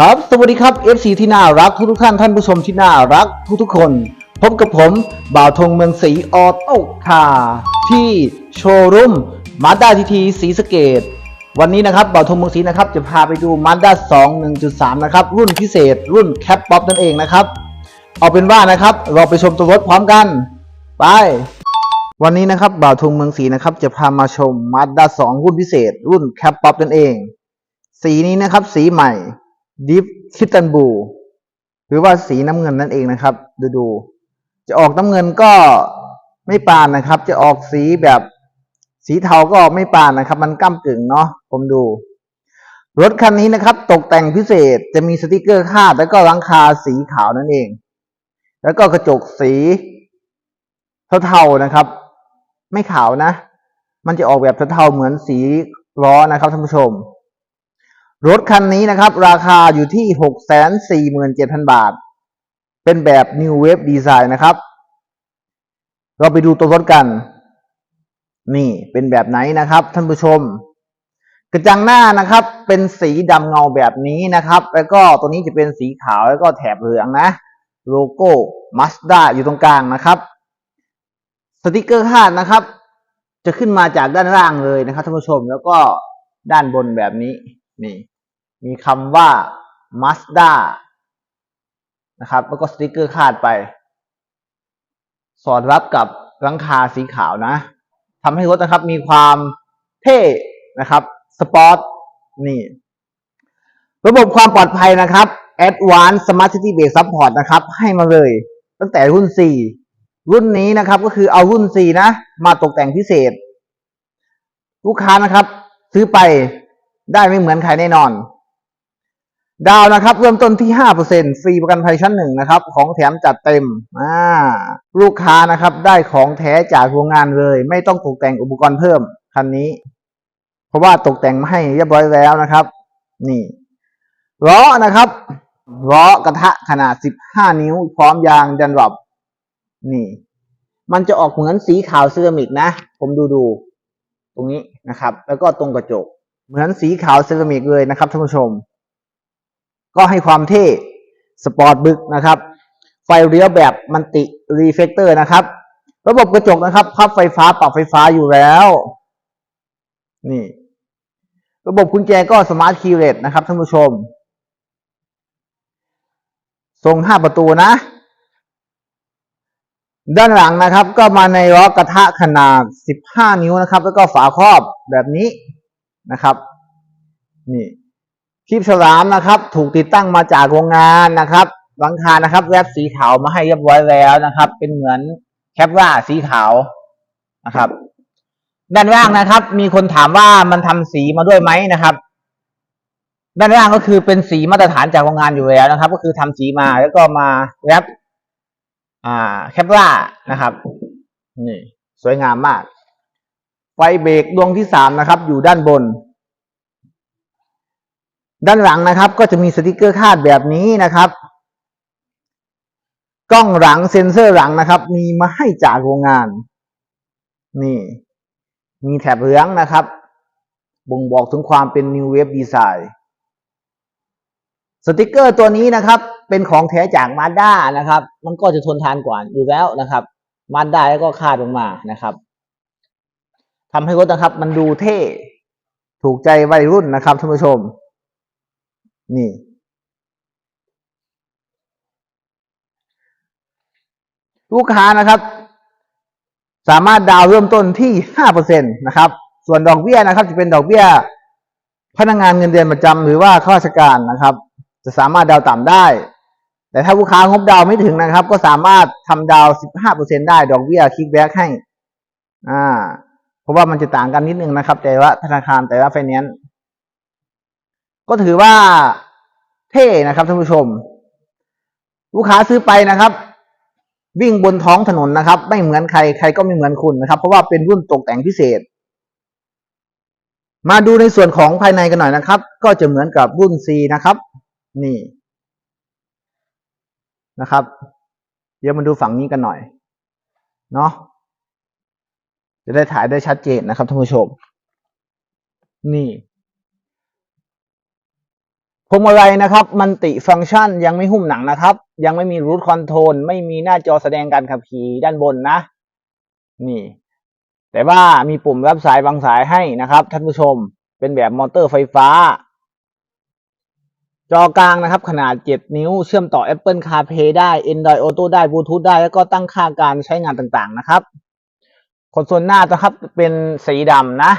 ครับสวัสดีครับ FC ที่น่ารักทุกทุกท่านท่านผู้ชมที่น่ารักทุกทุกคน พบกับผมบ่าวธงเมืองศรีออโต้คาที่โชว์รูมมาด้าทีทีสีสเกต วันนี้นะครับบ่าวธงเมืองศรีนะครับจะพาไปดูมาด้า2 1.3 นะครับ รุ่นพิเศษ รุ่นแคปป๊อปนั่นเองนะครับ เอาเป็นว่านะครับเราไปชมตัวรถพร้อมกัน ไปวันนี้นะครับบ่าวธงเมืองศรีนะครับจะพามาชมมาด้า2รุ่นพิเศษ รุ่นแคปป๊อปนั่นเอง สีนี้นะครับสีใหม่ ดิฟคิตันบู หรือว่าสีน้ำเงินนั่นเองนะครับ ดูดู จะออกน้ำเงินก็ไม่ปานนะครับ จะออกสีแบบสีเทาก็ไม่ปานนะครับ มันก้ากึ่งเนาะผมดู รถคันนี้นะครับ ตกแต่งพิเศษจะมีสติกเกอร์คาด แล้วก็ลังคาสีขาวนั่นเอง แล้วก็กระจกสีเทาๆนะครับ ไม่ขาวนะ มันจะออกแบบเทาๆเหมือนสีล้อนะครับท่านผู้ชม รถคันนี้นะครับ ราคาอยู่ที่หกแสนสี่หมื่นเจ็ดพันบาท เป็นแบบ New Wave Design นะครับ เราไปดูตัวรถกัน นี่เป็นแบบไหนนะครับ ท่านผู้ชม กระจังหน้านะครับ เป็นสีดำเงาแบบนี้นะครับ แล้วก็ตัวนี้จะเป็นสีขาวแล้วก็แถบเหลืองนะ โลโก้ Mazda อยู่ตรงกลางนะครับ สติกเกอร์คาดนะครับ จะขึ้นมาจากด้านล่างเลยนะครับท่านผู้ชมแล้วก็ด้านบนแบบนี้นี่ มีคำว่า Mazda นะครับ แล้วก็สติกเกอร์คาดไป สอดรับกับหลังคาสีขาวนะทำให้รถนะครับมีความเท่นะครับ สปอร์ตนี่ ระบบความปลอดภัยนะครับ Advanced Smart City Brake Support นะครับ ให้มาเลย ตั้งแต่รุ่น 4 รุ่นนี้นะครับ ก็คือเอารุ่น 4 นะ มาตกแต่งพิเศษ ลูกค้านะครับ ซื้อไปได้ไม่เหมือนใครแน่นอน ดาวนะครับเริ่มต้นที่5%ฟรีประกันภัยชั้นหนึ่งนะครับ ของแถมจัดเต็มอ่าลูกค้านะครับ ได้ของแท้จากโรงงานเลย ไม่ต้องตกแต่งอุปกรณ์เพิ่มคันนี้ เพราะว่าตกแต่งมาให้เรียบร้อยแล้วนะครับ นี่ล้อนะครับล้อกระทะขนาด15นิ้ว พร้อมยางดันรับนี่ มันจะออกเหมือนสีขาวเซรามิกนะ ผมดูดู ตรงนี้นะครับ แล้วก็ตรงกระจก เหมือนสีขาวเซรามิกเลยนะครับท่านผู้ชม ก็ให้ความเท่สปอร์ตบึกนะครับ ไฟเลี้ยวแบบมันติรีเฟกเตอร์นะครับ ระบบกระจกนะครับพับไฟฟ้าปรับไฟฟ้าอยู่แล้ว นี่ ระบบกุญแจก็สมาร์ทคีย์เลสนะครับท่านผู้ชม ทรงห้าประตูนะ ด้านหลังนะครับ ก็มาในล้อกระทะขนาด15นิ้วนะครับ แล้วก็ฝาครอบแบบนี้นะครับ นี่ คลิปฉลามนะครับ ถูกติดตั้งมาจากโรงงานนะครับหลังคานะครับแรปสีขาวมาให้เรียบร้อยแล้วนะครับ เป็นเหมือนแคปว่าสีขาวนะครับ ด้านล่างนะครับ มีคนถามว่ามันทำสีมาด้วยไหมนะครับ ด้านล่างก็คือเป็นสีมาตรฐานจากโรงงานอยู่แล้วนะครับ ก็คือทำสีมาแล้วก็มาแรปอ่าแคปล่านะครับนี่สวยงามมากไฟเบรกดวงที่สามนะครับ อยู่ด้านบน ด้านหลังนะครับ ก็จะมีสติกเกอร์คาดแบบนี้นะครับ กล้องหลังเซ็นเซอร์หลังนะครับ มีมาให้จากโรงงาน นี่ มีแถบเหลืองนะครับ บ่งบอกถึงความเป็น New Wave Design สติกเกอร์ตัวนี้นะครับ เป็นของแท้จากมาด้านะครับ มันก็จะทนทานกว่าอยู่แล้วนะครับมาด้าแล้วก็คาดลงมานะครับทำให้รถนะครับ มันดูเท่ ถูกใจวัยรุ่นนะครับท่านผู้ชม นี่ ลูกค้านะครับ สามารถดาวเริ่มต้นที่ห้าเปอร์เซ็นตนะครับ ส่วนดอกเบี้ยนะครับ จะเป็นดอกเบี้ย พนักงานเงินเดือนประจำหรือว่าข้าราชการนะครับ จะสามารถดาวต่ำได้ แต่ถ้าลูกค้างบดาวไม่ถึงนะครับ ก็สามารถทำดาวสิบห้าเปอร์เซ็นได้ดอกเบี้ยคิกแบ็กให้ อ่า เพราะว่ามันจะต่างกันนิดนึงนะครับ แต่ว่าธนาคารแต่ว่าไฟแนนซ์ ก็ถือว่าเท่นะครับท่านผู้ชม ลูกค้าซื้อไปนะครับ วิ่งบนท้องถนนนะครับ ไม่เหมือนใครใครก็ไม่เหมือนคุณนะครับ เพราะว่าเป็นรุ่นตกแต่งพิเศษ มาดูในส่วนของภายในกันหน่อยนะครับ ก็จะเหมือนกับรุ่น C นะครับ นี่นะครับ เดี๋ยวมาดูฝั่งนี้กันหน่อยเนาะจะได้ถ่ายได้ชัดเจนนะครับท่านผู้ชม นี่ วงมาลัยนะครับมันติฟังก์ชันยังไม่หุ้มหนังนะครับ ยังไม่มีรูทคอนโทรลไม่มีหน้าจอแสดงการขับขี่ด้านบนนะ นี่ แต่ว่ามีปุ่มรับสายบางสายให้นะครับท่านผู้ชมเป็นแบบมอเตอร์ไฟฟ้า จอกลางนะครับ ขนาด 7 นิ้ว เชื่อมต่อ Apple CarPlay ได้ Android Auto ได้ Bluetooth ได้ แล้วก็ตั้งค่าการใช้งานต่างๆนะครับคอนโซลหน้านะครับเป็นสีดำนะ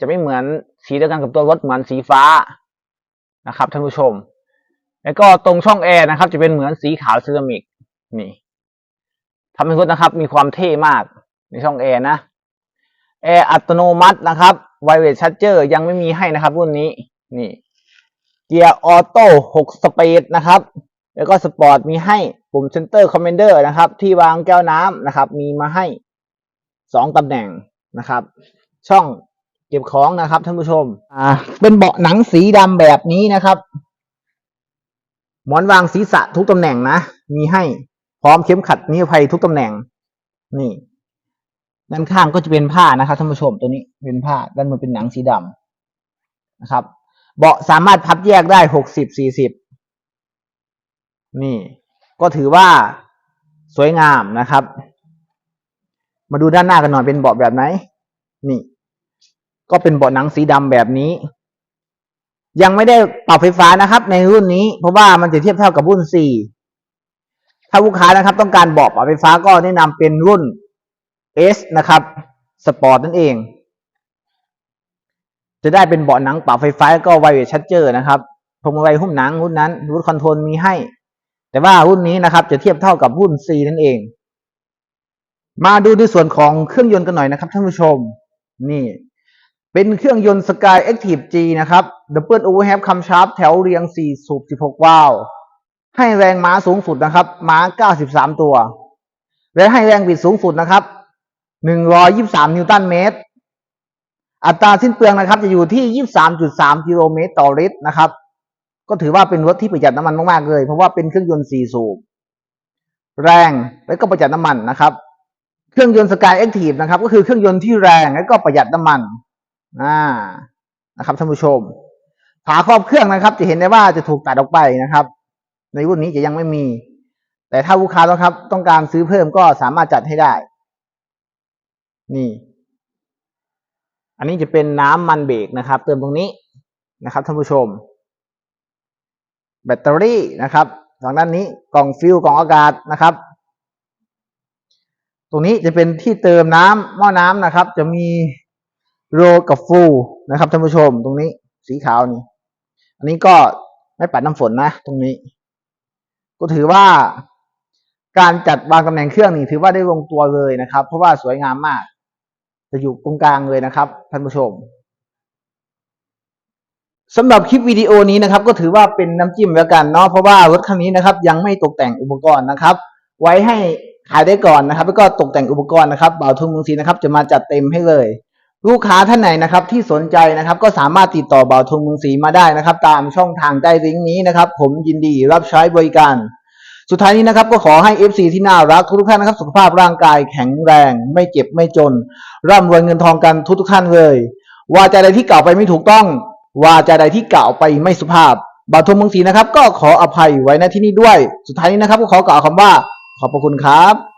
จะไม่เหมือนสีเดียวกันกับตัวรถเหมือนสีฟ้า นะครับท่านผู้ชม แล้วก็ตรงช่องแอร์นะครับ จะเป็นเหมือนสีขาวเซรามิกนี่ทำให้รถนะครับ มีความเท่มากในช่องแอร์นะแอร์อัตโนมัตินะครับไวเวทชัดเจอร์ยังไม่มีให้นะครับรุ่นนี้นี่เกียร์ออโต้6สปีดนะครับ แล้วก็สปอร์ตมีให้ปุ่มเซนเตอร์คอมเมนเดอร์นะครับ ที่วางแก้วน้ำนะครับ มีมาให้สองตำแหน่งนะครับ ช่อง เก็บของนะครับท่านผู้ชม อ่า เป็นเบาะหนังสีดำแบบนี้นะครับ หมอนวางศีรษะทุกตำแหน่งนะ มีให้พร้อมเข็มขัดนิรภัยทุกตำแหน่ง นี่ด้านข้างก็จะเป็นผ้านะครับท่านผู้ชมตัวนี้เป็นผ้าด้านบนเป็นหนังสีดำนะครับ เบาะสามารถพับแยกได้หกสิบสี่สิบนี่ ก็ถือว่าสวยงามนะครับ มาดูด้านหน้ากันหน่อยเป็นเบาะแบบไหน นี่ ก็เป็นเบาะหนังสีดำแบบนี้ ยังไม่ได้ปรับไฟฟ้านะครับ ในรุ่นนี้ เพราะว่ามันจะเทียบเท่ากับรุ่น 4 ถ้าลูกค้านะครับ ต้องการเบาะปรับไฟฟ้าก็แนะนำเป็นรุ่น S นะครับสปอร์ตนั่นเอง จะได้เป็นเบาะหนังปรับไฟฟ้าแล้วก็ไวเวทชัดเจอร์นะครับพวงมาลัยหุ้มหนังรุ่นนั้นรุ่นคอนโทรลมีให้ แต่ว่ารุ่นนี้นะครับ จะเทียบเท่ากับรุ่น C นั่นเอง มาดูในส่วนของเครื่องยนต์กันหน่อยนะครับท่านผู้ชม นี่ เป็นเครื่องยนต์ Sky Active G นะครับ Double Overhead Cam Sharp แถวเรียง 4 สูบ 16 วาล์วให้แรงม้าสูงสุดนะครับ ม้า 93 ตัว และให้แรงบิดสูงสุดนะครับ 123 นิวตันเมตร อัตราสิ้นเปลืองนะครับ จะอยู่ที่ 23.3 กิโลเมตรต่อลิตรนะครับ ก็ถือว่าเป็นรถที่ประหยัดน้ำมันมากๆเลย เพราะว่าเป็นเครื่องยนต์ 4 สูบ แรงและก็ประหยัดน้ำมันนะครับ เครื่องยนต์ Sky Active นะครับ ก็คือเครื่องยนต์ที่แรงและก็ประหยัดน้ำมัน อ่านะครับท่านผู้ชมฝาครอบเครื่องนะครับ จะเห็นได้ว่าจะถูกตัดออกไปนะครับ ในรุ่นนี้จะยังไม่มี แต่ถ้าลูกค้าต้องครับ ต้องการซื้อเพิ่มก็สามารถจัดให้ได้ นี่ อันนี้จะเป็นน้ำมันเบรกนะครับ เติมตรงนี้นะครับท่านผู้ชม แบตเตอรี่นะครับฝั่งด้านนี้กล่องฟิลกล่องอากาศนะครับ ตรงนี้จะเป็นที่เติมน้ำหม้อน้ำนะครับ จะมี โรกับฟูนะครับท่านผู้ชมตรงนี้สีขาวนี่อันนี้ก็ไม่ปัดน้ำฝนนะตรงนี้ ก็ถือว่าการจัดวางตำแหน่งเครื่องนี่ถือว่าได้ลงตัวเลยนะครับ เพราะว่าสวยงามมาก จะอยู่ตรงกลางเลยนะครับท่านผู้ชมสำหรับคลิปวิดีโอนี้นะครับ ก็ถือว่าเป็นน้ำจิ้มแล้วกันเนาะเพราะว่ารถคันนี้นะครับ ยังไม่ตกแต่งอุปกรณ์นะครับ ไว้ให้ขายได้ก่อนนะครับ แล้วก็ตกแต่งอุปกรณ์นะครับบ่าวทุ่งเมืองศรีนะครับ จะมาจัดเต็มให้เลย ลูกค้าท่านไหนนะครับที่สนใจนะครับก็สามารถติดต่อบ่าวทงเมืองศรีมาได้นะครับ ตามช่องทางใต้ลิงก์นี้นะครับ ผมยินดีรับใช้บริการ สุดท้ายนี้นะครับก็ขอให้ FC ที่น่ารักทุกท่านนะครับ สุขภาพร่างกายแข็งแรง ไม่เจ็บไม่จน ร่ำรวยเงินทองกันทุกทุกท่านเลย ว่าจะใดที่กล่าวไปไม่ถูกต้อง ว่าจะใดที่กล่าวไปไม่สุภาพบ่าวทงเมืองศรีนะครับ ก็ขออภัยไว้ณที่นี้ด้วย สุดท้ายนี้นะครับก็ขอกล่าวคำว่า ขอบพระคุณครับ